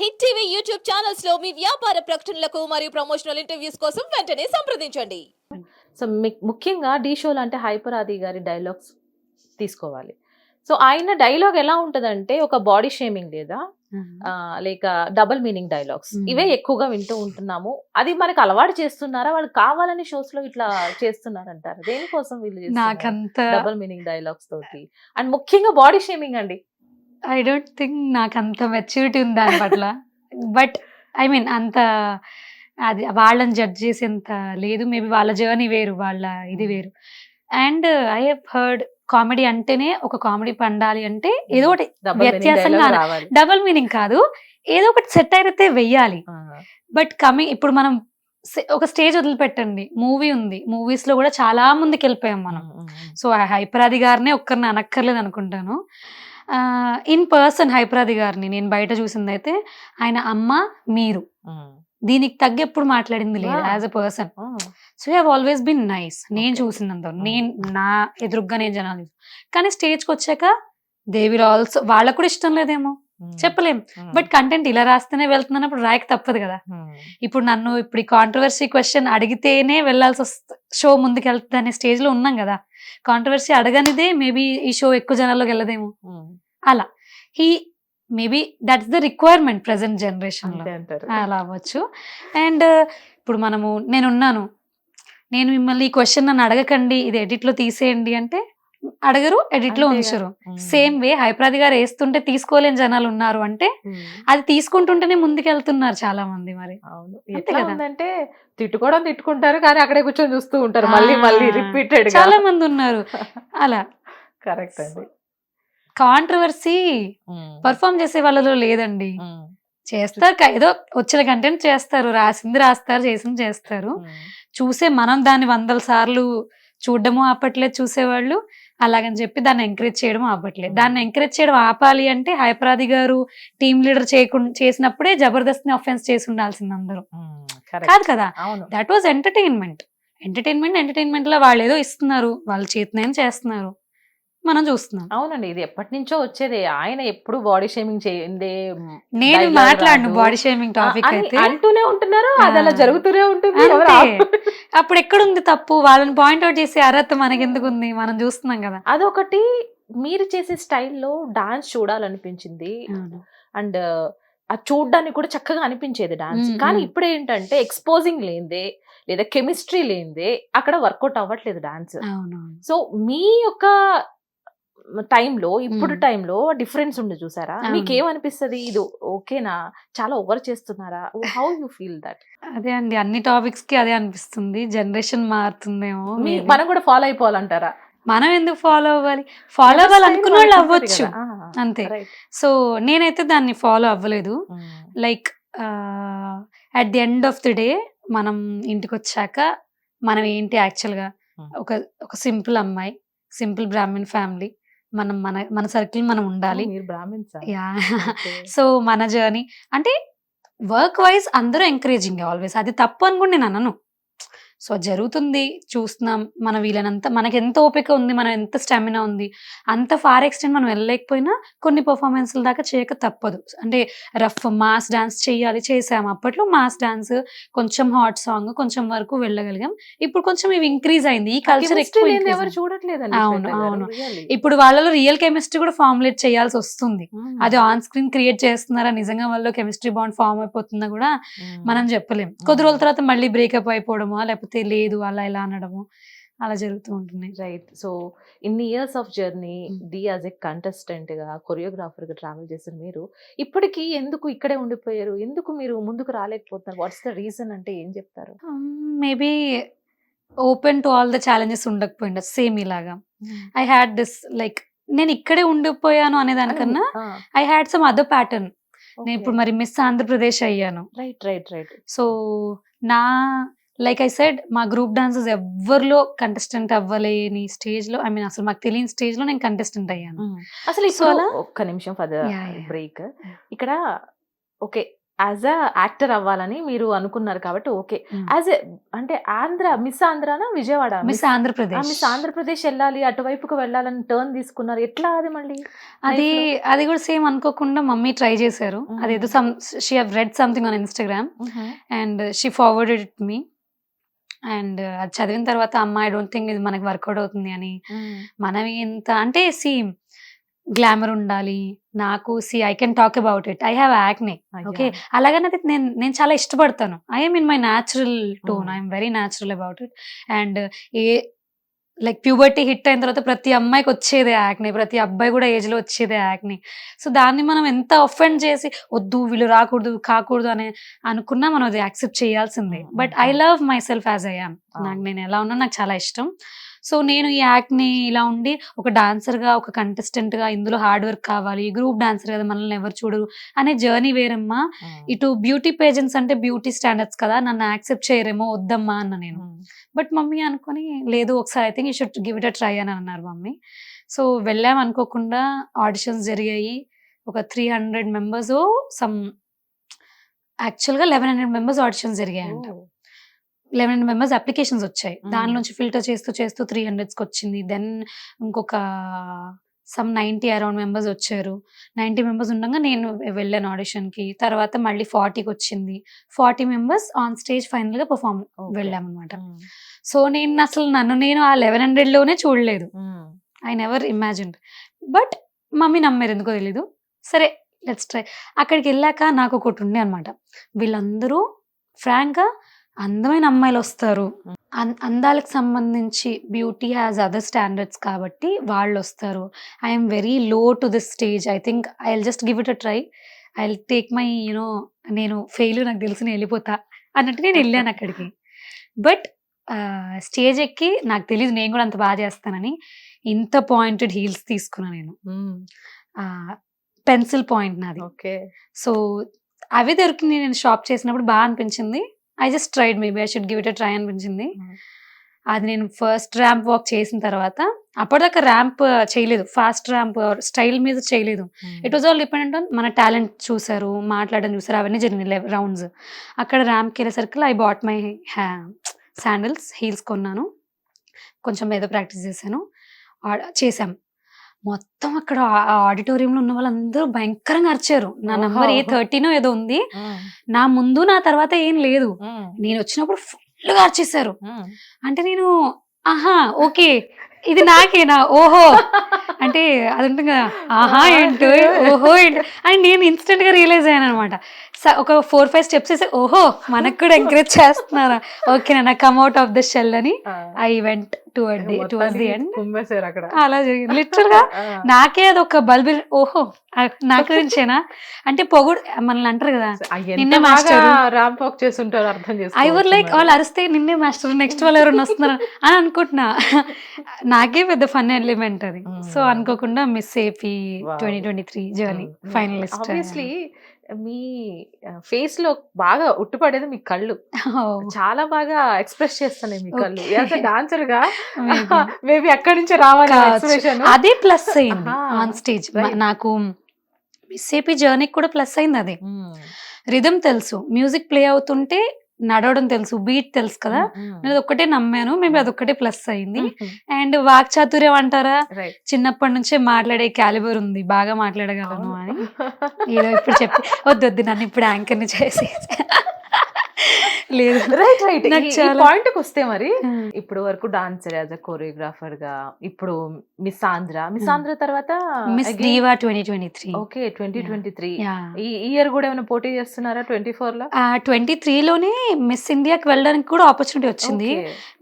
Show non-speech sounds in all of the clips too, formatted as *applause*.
Hit TV YouTube ఛానల్స్లో మీ వ్యాపార ప్రకటనలకు మరియు ప్రమోషనల్ ఇంటర్వ్యూస్ కోసం వెంటనే సంప్రదించండి. సో ముఖ్యంగా డీ షోలో అంటే హైపర్ ఆది గారి డైలాగ్స్ తీసుకోవాలి. సో ఆయన డైలాగ్ ఎలా ఉంటదంటే ఒక బాడీ షేమింగ్ లేదా లేక డబుల్ మీనింగ్ డైలాగ్స్. ఇవే ఎక్కువగా వింటూ ఉంటున్నాము. అది మనకు అలవాటు చేస్తున్నారా? వాళ్ళు కావాలని షోస్లో ఇట్లా చేస్తున్నారంటారు? దేనికోసం వీళ్ళు నాకంత డబుల్ మీనింగ్ డైలాగ్స్ తోటి. అండ్ ముఖ్యంగా బాడీ షేమింగ్ అండి. ఐ డోంట్ థింక్ నాకు అంత మెచ్యూరిటీ ఉంది దాని పట్ల. బట్ ఐ మీన్ అంత అది వాళ్ళని జడ్జ్ చేసేంత లేదు. మేబీ వాళ్ళ జర్నీ వేరు వాళ్ళ ఇది వేరు. And I have heard comedy అంటేనే ఒక కామెడీ పండాలి అంటే ఏదో ఒకటి డబుల్ మీనింగ్ వ్యత్యాసంగా డబుల్ మీనింగ్ కాదు. ఏదో ఒకటి సెట్ అయితే వెయ్యాలి. బట్ కమింగ్ ఇప్పుడు మనం ఒక స్టేజ్ వదిలిపెట్టండి. మూవీ ఉంది. మూవీస్లో కూడా చాలా ముందుకు వెళ్ళిపోయాం మనం. సో ఆ హైపరాది గారినే ఒక్కరిని అనక్కర్లేదు అనుకుంటాను. ఇన్ పర్సన్ హైపరాది గారిని నేను బయట చూసింది అయితే ఆయన అమ్మ మీరు. దీనికి తగ్గ ఎప్పుడు మాట్లాడింది లేదు. As a person so have always been nice నేను. చూసినంత. నేను నా ఎదురుగ్గా నేను జనాలు కానీ స్టేజ్కి వచ్చాక దే విల్ ఆల్సో వాళ్ళకు కూడా ఇష్టం లేదేమో. చెప్పలేం. బట్ కంటెంట్ ఇలా రాస్తేనే వెళ్తున్నప్పుడు రాయక తప్పదు కదా. ఇప్పుడు నన్ను ఇప్పుడు ఈ కాంట్రవర్సీ క్వశ్చన్ అడిగితేనే వెళ్ళాల్సి వస్తుంది షో ముందుకు వెళ్తుంది అనే స్టేజ్లో ఉన్నాం కదా. కాంట్రవర్సీ అడగనిదే మేబీ ఈ షో ఎక్కువ జనాల్లోకి వెళ్ళదేమో. అలా. He maybe that's the requirement present generation అలా అవ్వచ్చు. అండ్ ఇప్పుడు మనము నేనున్నాను. నేను మిమ్మల్ని ఈ క్వశ్చన్ నన్ను అడగకండి ఇది edit లో తీసేయండి అంటే అడగరు edit లో. ఉంచరు. సేమ్ వే హైప్రాది గారు వేస్తుంటే తీసుకోలేని జనాలు ఉన్నారు అంటే. అది తీసుకుంటుంటేనే ముందుకెళ్తున్నారు చాలా మంది మరి. అవును. ఎట్లా. ఉందంటే తిట్టుకోవడం తిట్టుకుంటారు కానీ అక్కడే కూర్చొని చూస్తూ ఉంటారు. మళ్ళీ మళ్ళీ రిపీటెడ్ చాలా మంది ఉన్నారు. అలా. కరెక్ట్ అండి. కాంట్రవర్సీ పర్ఫామ్ చేసే వాళ్ళలో లేదండి. చేస్తారు. ఏదో వచ్చిన కంటెంట్ చేస్తారు. రాసింది రాస్తారు చేసింది చేస్తారు. చూసే మనం దాన్ని వందల సార్లు చూడడము ఆపట్లేదు చూసేవాళ్ళు. అలాగని చెప్పి దాన్ని ఎంకరేజ్ చేయడం ఆపట్లేదు దాన్ని ఎంకరేజ్ చేయడం ఆపాలి అంటే హైపరాది గారు టీమ్ లీడర్ చేయకుండా చేసినప్పుడే జబర్దస్త్ని అఫెన్స్ చేసి ఉండాల్సింది అందరూ. కాదు కదా? దట్ వాజ్ ఎంటర్టైన్మెంట్ ఎంటర్టైన్మెంట్ ఎంటర్టైన్మెంట్లో వాళ్ళు ఏదో ఇస్తున్నారు. వాళ్ళ చేతినేం చేస్తున్నారు. మనం చూస్తున్నాం. అవునండి. ఇది ఎప్పటి నుంచో వచ్చేదే. ఆయన ఎప్పుడు బాడీ షేమింగ్ చేయందే నేను మాట్లాడను. బాడీ షేమింగ్ టాపిక్ అయితే. అంటూనే ఉంటున్నారు. అది అలా. జరుగుతూనే ఉంటుంది. అప్పుడు ఎక్కడుంది తప్పు? వాళ్ళని పాయింట్ అవుట్ చేసే అర్హత మనకెందుకు ఉంది మనం చూస్తున్నాం కదా. అదొకటి మీరు చేసే స్టైల్లో డాన్స్ చూడాలనిపించింది. అండ్ అది చూడడానికి కూడా చక్కగా అనిపించేది డాన్స్ కానీ. ఇప్పుడు ఏంటంటే ఎక్స్పోజింగ్ లేనిదే లేదా కెమిస్ట్రీ లేనిదే అక్కడ వర్కౌట్ అవ్వట్లేదు డాన్స్ సో మీ యొక్క టైంలో ఇప్పుడు. టైంలో డిఫరెన్స్ ఉంది చూసారా. మీకు ఏమనిపిస్తుంది ఇది ఓకేనా? చాలా ఓవర్ చేస్తున్నారా? How you feel that? అదే అండి. అన్ని టాపిక్స్కి అదే అనిపిస్తుంది. జనరేషన్ మారుతుందేమో. మనం కూడా ఫాలో అయిపోవాలంటారా? మనం ఎందుకు ఫాలో అవ్వాలి? ఫాలో అవ్వాలి అనుకున్న వాళ్ళు అవ్వచ్చు. అంతే. సో నేనైతే దాన్ని ఫాలో అవ్వలేదు. Like at the end of the day మనం ఇంటికి వచ్చాక మనం ఏంటి యాక్చువల్గా. ఒక ఒక సింపుల్ అమ్మాయి సింపుల్ బ్రాహ్మణ్ ఫ్యామిలీ. మనం మన మన సర్కిల్ మనం ఉండాలి. మీరు బ్రాహ్మిన్స్? యా. *laughs* సో మన జర్నీ అంటే వర్క్ వైజ్ అందరూ ఎంకరేజింగ్ ఆల్వేస్. అది తప్పు అని కూడా నేను అనను. సో జరుగుతుంది. చూస్తున్నాం. మన వీలైనంత మనకి ఎంత ఓపిక ఉంది మనం ఎంత స్టామినా ఉంది అంత ఫార్ ఎక్స్టెంట్ మనం వెళ్ళలేకపోయినా కొన్ని పర్ఫార్మెన్స్ల దాకా చేయక తప్పదు. అంటే రఫ్ మాస్ డాన్స్ చేయాలి చేసాము అప్పట్లో మాస్ డాన్స్ కొంచెం హాట్ సాంగ్ కొంచెం వరకు వెళ్ళగలిగాం. ఇప్పుడు కొంచెం ఇవి ఇంక్రీజ్ అయింది. ఈ కల్చర్ ఎక్కువ ఎవరు అయింది. చూడట్లేదండి అవును, అవును. ఇప్పుడు వాళ్ళలో రియల్ కెమిస్ట్రీ కూడా ఫార్ములేట్ చేయాల్సి వస్తుంది. అది ఆన్ స్క్రీన్ క్రియేట్ చేస్తున్నారా నిజంగా వాళ్ళు కెమిస్ట్రీ బాండ్ ఫామ్ అయిపోతుందా కూడా. మనం చెప్పలేం. కొద్ది రోజుల తర్వాత మళ్ళీ బ్రేకప్ అయిపోవడమో లేకపోతే లేదు అలా ఇలా అనడము అలా జరుగుతూ ఉంటున్నాయి. రైట్. సో ఇన్ని years of journey. The as a కంటెస్టెంట్గా కొరియోగ్రాఫర్గా ట్రావెల్ చేసిన మీరు ఇప్పటికీ ఎందుకు ఇక్కడే ఉండిపోయారు? ఎందుకు మీరు ముందుకు రాలేకపోతున్నారు? వాట్స్ ద రీజన్ అంటే ఏం చెప్తారు? Maybe open to all the challenges ఉండకపోయిండ same ఇలాగా. ఐ హ్యాడ్ దిస్ లైక్ నేను ఇక్కడే ఉండిపోయాను అనే దానికన్నా I had some other pattern. నేను ఇప్పుడు మరి మిస్ ఆంధ్రప్రదేశ్ అయ్యాను. Right right right. సో నా లైక్ ఐ సెడ్ మా గ్రూప్ డాన్సెస్ ఎవ్వరిలో కంటెస్టెంట్ అవ్వలేని స్టేజ్లో ఐ మీన్ అసలు మాకు తెలియని స్టేజ్లో నేను కంటెస్టెంట్ అయ్యాను. అసలు ఇప్పుడు ఒక్క నిమిషం ఫర్. బ్రేక్ ఇక్కడ ఓకే యాజ్ అ యాక్టర్ అవ్వాలని మీరు అనుకున్నారు కాబట్టి ఓకే. యాజ్ ఎ అంటే ఆంధ్ర మిస్ ఆంధ్రానా విజయవాడ? మిస్ ఆంధ్రప్రదేశ్. మిస్ ఆంధ్రప్రదేశ్ వెళ్ళాలి అటువైపుకు వెళ్ళాలని టర్న్ తీసుకున్నారు. ఎట్లా అది మళ్ళీ? అది అది కూడా సేమ్ అనుకోకుండా మమ్మీ ట్రై చేశారు. అదేదో some she have read something on Instagram and she forwarded it me and అది చదివిన తర్వాత అమ్మ ఐ డోంట్ థింక్ ఇది మనకి వర్కౌట్ అవుతుంది అని మనం ఇంత అంటే సి గ్లామర్ ఉండాలి. నాకు see I can talk about it I have acne okay? అలాగని నేను నేను చాలా ఇష్టపడతాను. I'm in my natural tone. I'm very natural about it and a like puberty hit అయిన తర్వాత ప్రతి అమ్మాయికి వచ్చేదే యాక్ని ప్రతి అబ్బాయి కూడా ఏజ్లో వచ్చేదే యాక్ని సో దాన్ని మనం ఎంత అఫెండ్ చేసి వద్దు వీళ్ళు రాకూడదు కాకూడదు అని అనుకున్నా మనం అది యాక్సెప్ట్ చేయాల్సిందే but I. Love myself as I am. నాకు నేను ఎలా ఉన్నా నాకు చాలా ఇష్టం సో నేను ఈ యాక్ట్ని ఇలా ఉండి ఒక dancer గా ఒక contestant గా ఇందులో హార్డ్ వర్క్ కావాలి గ్రూప్ డాన్సర్ కదా మనల్ని ఎవరు చూడరు అనే జర్నీ వేరమ్మా. ఇటు బ్యూటీ పేజెంట్స్ అంటే బ్యూటీ స్టాండర్డ్స్ కదా నన్ను యాక్సెప్ట్ చేయరేమో వద్దమ్మా అన్న నేను. బట్ మమ్మీ అనుకొని లేదు ఒకసారి I think you should give it a try అని అన్నారు మమ్మీ. సో వెళ్ళాం అనుకోకుండా ఆడిషన్స్ జరిగాయి. ఒక త్రీ హండ్రెడ్ మెంబర్స్ సమ్ యాక్చువల్గా లెవెన్ హండ్రెడ్ మెంబర్స్ ఆడిషన్స్ జరిగాయంట. లెవెన్ హండ్రెడ్ మెంబర్స్ అప్లికేషన్స్ వచ్చాయి. దానిలోంచి ఫిల్టర్ చేస్తూ చేస్తూ త్రీ హండ్రెడ్స్కి వచ్చింది. దెన్ ఇంకొక సమ్ నైంటీ అరౌండ్ మెంబర్స్ వచ్చారు. నైంటీ మెంబర్స్ ఉండగా నేను వెళ్ళాను ఆడిషన్కి తర్వాత మళ్ళీ ఫార్టీకి వచ్చింది. ఫార్టీ మెంబర్స్ ఆన్ స్టేజ్ ఫైనల్గా పర్ఫామ్ వెళ్ళామన్నమాట సో నేను అసలు నన్ను నేను ఆ లెవెన్ హండ్రెడ్లోనే చూడలేదు. I never imagine but mummy నమ్మారు ఎందుకో తెలీదు. సరే లెట్స్ ట్రై అక్కడికి వెళ్ళాక నాకు ఒకటి ఉండే అనమాట వీళ్ళందరూ ఫ్రాంక్గా అందమైన అమ్మాయిలు వస్తారు. అందాలకు సంబంధించి బ్యూటీ హ్యాస్ అదర్ స్టాండర్డ్స్ కాబట్టి వాళ్ళు వస్తారు. I'm very low to this stage I think I will just give it a try I will take my you know నేను ఫెయిల్ నాకు తెలిసి నేను వెళ్ళిపోతా అన్నట్టు నేను వెళ్ళాను అక్కడికి. బట్ స్టేజ్ ఎక్కి నాకు తెలియదు నేను కూడా అంత బాగా చేస్తానని ఇంత పాయింటెడ్ హీల్స్ తీసుకున్నా నేను. పెన్సిల్ పాయింట్ నాది. ఓకే. సో అవి దొరికింది నేను షాప్ చేసినప్పుడు బాగా అనిపించింది. I just tried maybe I should give it try అనిపించింది. Mm. అది నేను ఫస్ట్ ర్యాంప్ వాక్ చేసిన తర్వాత అప్పటిదాకా ర్యాంప్ చేయలేదు. ఫాస్ట్ ర్యాంప్ స్టైల్ మీద చేయలేదు. It was all dependent on మన టాలెంట్ చూసారు మాట్లాడడం చూసారు అవన్నీ జరిగినాయి రౌండ్స్ అక్కడ ర్యాంప్కి వెళ్ళేసరికి ఐ బాట్ మై హ్యా శాండిల్స్ హీల్స్ కొన్నాను. కొంచెం ఏదో ప్రాక్టీస్ చేశాను. చేశాం. మొత్తం అక్కడ ఆడిటోరియంలో ఉన్న వాళ్ళందరూ భయంకరంగా అరిచారు. నా నంబర్ ఏ. థర్టీనో ఏదో ఉంది. నా ముందు నా తర్వాత ఏం లేదు. నేను వచ్చినప్పుడు ఫుల్గా అరిచేశారు. అంటే నేను ఆహా ఓకే. ఇది నాకేనా? ఓహో. అంటే అది ఉంటుంది కదా ఆహా ఏంటో? ఓహో ఏంటో? అని నేను ఇన్స్టెంట్గా రియలైజ్ అయ్యాను అనమాట ఒక ఫోర్ ఫైవ్ స్టెప్స్ వేసి ఓహో మనకు కూడా ఎంకరేజ్ చేస్తున్నారా? ఓకే నా come out of the shell అని I went toward the toward the end కుమ్మేశారు అక్కడ. అలా జరిగింది. లిటరల్గా *laughs* నాకే అది ఒక బల్బి ఓహో నా గురించేనా? అంటే పొగుడు మనల్ని అంటారు కదా నిన్నే మాస్టర్. ర్యాంప్ వాక్ చేస్తుంటారు అర్థం ఐ చేసుకోవచ్చు వర్ లైక్. వాళ్ళు అరిస్తే నిన్నే మాస్టర్ నెక్స్ట్ వాళ్ళు ఎవరైనా వస్తున్నారు అని అనుకుంటున్నా. *laughs* నాకే పెద్ద ఫన్ ఎలిమెంట్ అది. సో అనుకోకుండా miss AP. Twenty twenty three journey finalist మీ ఫేస్లో బాగా ఉట్టుపడేది మీ కళ్ళు. చాలా బాగా ఎక్స్ప్రెస్ చేస్తున్నాయి మీ కళ్ళు. డాన్సర్గా *laughs* *laughs* మేబీ. అక్కడి నుంచే రావాలి అదే ప్లస్ *laughs* అయింది. On stage. నాకు మిస్ ఏపీ జర్నీకి కూడా ప్లస్ అయింది అది. రిథమ్ తెలుసు. మ్యూజిక్ ప్లే అవుతుంటే నడవడం తెలుసు బీట్ తెలుసు కదా? నేను అదొక్కటే నమ్మాను మేబీ అదొక్కటే ప్లస్ అయింది. అండ్ వాక్చాతుర్యం అంటారా? రైట్ చిన్నప్పటి నుంచే మాట్లాడే క్యాలిబర్ ఉంది బాగా మాట్లాడగలను అని. ఏదో ఇప్పుడు చెప్పి వద్దు వద్దు నన్ను ఇప్పుడు యాంకర్ని చేసి లేదు. రైట్ రైట్ పాయింట్కి వస్తే మరి ఇప్పుడు వరకు డాన్సర్ యాజ్ అ కొరియోగ్రాఫర్గా ఇప్పుడు మిస్ ఆంధ్ర మిస్. ఆంధ్ర తర్వాత miss diva twenty twenty three okay twenty twenty three ఈ ఇయర్ కూడా ఏమైనా పోటీ చేస్తున్నారా ట్వంటీ ఫోర్లో ట్వంటీ త్రీలోనే మిస్ ఇండియాకి వెళ్ళడానికి కూడా ఆపర్చునిటీ వచ్చింది.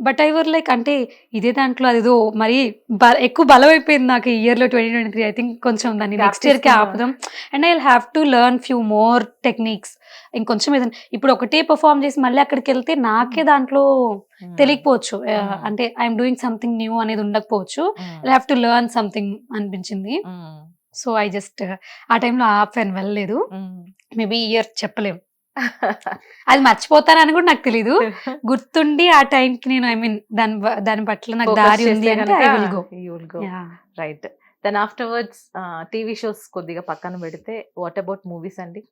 బట్ ఐ వర్ లైక్ అంటే ఇదే దాంట్లో అదేదో మరి ఎక్కువ బలం అయిపోయింది నాకు ఈ ఇయర్లో twenty twenty three I think కొంచెం దాన్ని నెక్స్ట్ ఇయర్కి. ఆపుదాం. And I have to learn few more techniques ఇంకొంచెం ఏదైనా ఇప్పుడు ఒకటే పర్ఫామ్ చేసి మళ్ళీ అక్కడికి వెళ్తే నాకే దాంట్లో Hmm. తెలియకపోవచ్చు Hmm. అంటే ఐఎమ్ డూయింగ్ సంథింగ్ న్యూ అనేది ఉండకపోవచ్చు Hmm. I have to learn something అనిపించింది Hmm. సో ఐ జస్ట్ ఆ టైంలో ఆపాను వెళ్ళలేదు Hmm. మేబీ ఇయర్ చెప్పలేము అది మర్చిపోతానని కూడా నాకు తెలీదు *laughs* గుర్తుండి ఆ టైంకి నేను ఐ మీన్ దాని దాని పట్ల నాకు దారి ఉంది అంటే ఐ గనుక will go. Right then afterwards TV shows కొద్దిగా పక్కన పెడితే వాట్ అబౌట్ మూవీస్ అండి?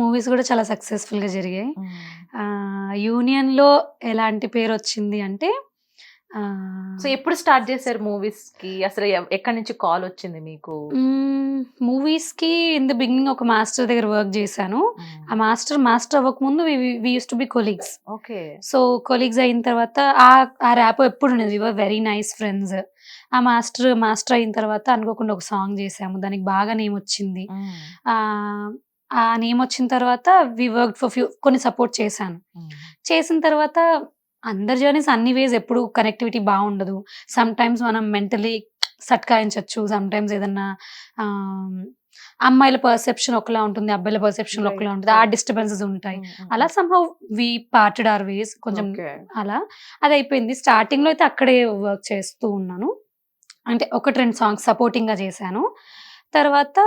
మూవీస్ కూడా చాలా సక్సెస్ఫుల్గా జరిగాయి యూనియన్లో ఎలాంటి పేరు వచ్చింది అంటే సో ఎప్పుడు స్టార్ట్ చేశారు మూవీస్కి అసలు ఎక్కడి నుంచి కాల్ వచ్చింది మీకు? మూవీస్కి ఇన్ ద బిగినింగ్ ఒక మాస్టర్ దగ్గర వర్క్ చేశాను. ఆ మాస్టర్ మాస్టర్ అవ్వక ముందు we use to be colleagues okay so colleagues అయిన తర్వాత ఆ ఆ ర్యాప్ ఎప్పుడు ఉండేది. వెరీ నైస్ ఫ్రెండ్స్ ఆ మాస్టర్ మాస్టర్ అయిన తర్వాత అనుకోకుండా ఒక సాంగ్ చేసాము. దానికి బాగా నేమ్ వచ్చింది. ఆ ఆ నేమ్ వచ్చిన తర్వాత వి వర్క్ ఫర్ ఫ్యూ కొన్ని సపోర్ట్ చేశాను. చేసిన తర్వాత అందరి జర్నీస్ అన్ని వేస్ ఎప్పుడు కనెక్టివిటీ బాగుండదు. సమ్ టైమ్స్ మనం మెంటలీ సట్కాయించవచ్చు సమ్ టైమ్స్ ఏదన్నా అమ్మాయిల పర్సెప్షన్ ఒకలా ఉంటుంది అబ్బాయిల పర్సెప్షన్ ఒకలా ఉంటుంది. ఆ. డిస్టర్బెన్సెస్ ఉంటాయి. అలా somehow we parted our ways కొంచెం అలా. అది అయిపోయింది స్టార్టింగ్లో అయితే అక్కడే వర్క్ చేస్తూ ఉన్నాను. అంటే ఒకటి రెండు సాంగ్స్ సపోర్టింగ్గా చేశాను. తర్వాత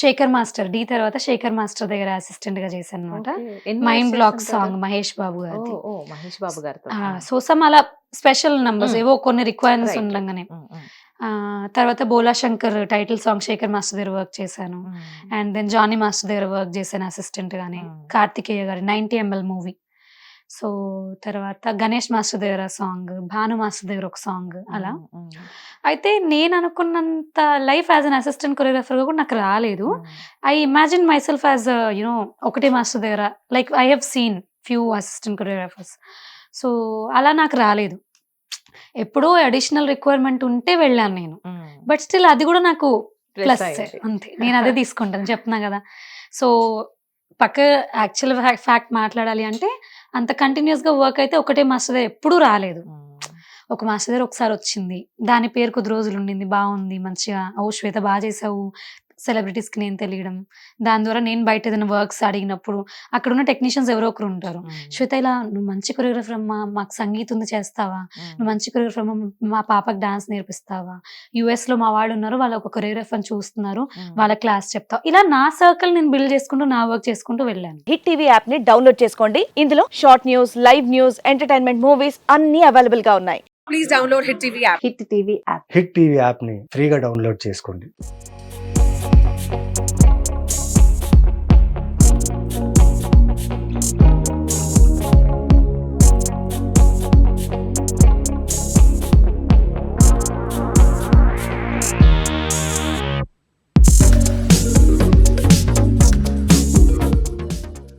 శేఖర్ మాస్టర్ డి తర్వాత శేఖర్ మాస్టర్ దగ్గర అసిస్టెంట్గా చేశాను అనమాట mind block song Mahesh Babu గారిది. ఓ మహేష్ బాబు గారితో. సో సమ్ అలా స్పెషల్ నంబర్స్. ఏవో కొన్ని రిక్వైర్మెంట్స్. ఉండగానే. తర్వాత Bhola Shankar title song Shekhar master దగ్గర వర్క్ చేశాను. అండ్ దెన్ జానీ మాస్టర్ దగ్గర వర్క్ చేశాను అసిస్టెంట్ గానే. కార్తికేయ గారి నైన్టీ ఎంఎల్ మూవీ. సో తర్వాత గణేష్ మాస్టర్ దగ్గర సాంగ్ భాను మాస్టర్ దగ్గర ఒక సాంగ్ అలా. అయితే నేను అనుకున్నంత లైఫ్ యాజ్ అన్ అసిస్టెంట్ కొరియోగ్రాఫర్గా కూడా నాకు రాలేదు. I imagine myself as you know ఒకటే మాస్టర్ దగ్గర like I have seen few assistant choreographers. So అలా నాకు రాలేదు. ఎప్పుడో అడిషనల్ రిక్వైర్మెంట్ ఉంటే వెళ్ళాను నేను. బట్ స్టిల్ అది కూడా నాకు ప్లస్. అంతే. నేను అదే తీసుకుంటాను చెప్తున్నా కదా. సో పక్క యాక్చువల్ ఫ్యాక్ట్ మాట్లాడాలి అంటే అంత కంటిన్యూస్గా వర్క్ అయితే ఒకటే మాస్టర్ దగ్గర ఎప్పుడూ రాలేదు. ఒక మాస్టర్ దగ్గర ఒకసారి వచ్చింది. దాని పేరు కొద్ది రోజులు ఉండింది. బాగుంది. మంచిగా ఓ శ్వేత బాగా చేసావు. సెలబ్రిటీస్కి నేను తెలియడం. దాని ద్వారా నేను బయట ఏదైనా వర్క్స్ అడిగినప్పుడు అక్కడ ఉన్న టెక్నీషియన్స్ ఎవరో ఒకరు ఉంటారు. శ్వేత ఇలా నువ్వు మంచి కొరియోగ్రఫర్ అమ్మా మాకు సంగీతం ఉంది చేస్తావా. నువ్వు మంచి కొరియోగ్రఫర్ అమ్మా మా పాపకి డాన్స్ నేర్పిస్తావా? యుఎస్లో మా వాళ్ళు ఉన్నారు వాళ్ళు ఒక కొరియోగ్రఫర్ చూస్తున్నారు. వాళ్ళ క్లాస్ చెప్తావు. ఇలా నా సర్కిల్ నేను బిల్డ్ చేసుకుంటూ నా వర్క్ చేసుకుంటూ వెళ్ళాను. హిట్ టీవీ యాప్ని డౌన్లోడ్ చేసుకోండి. ఇందులో short news live news entertainment movies అన్ని అవైలబుల్గా ఉన్నాయి. హిట్ టీవీ యాప్ని ఫ్రీగా డౌన్లోడ్ చేసుకోండి.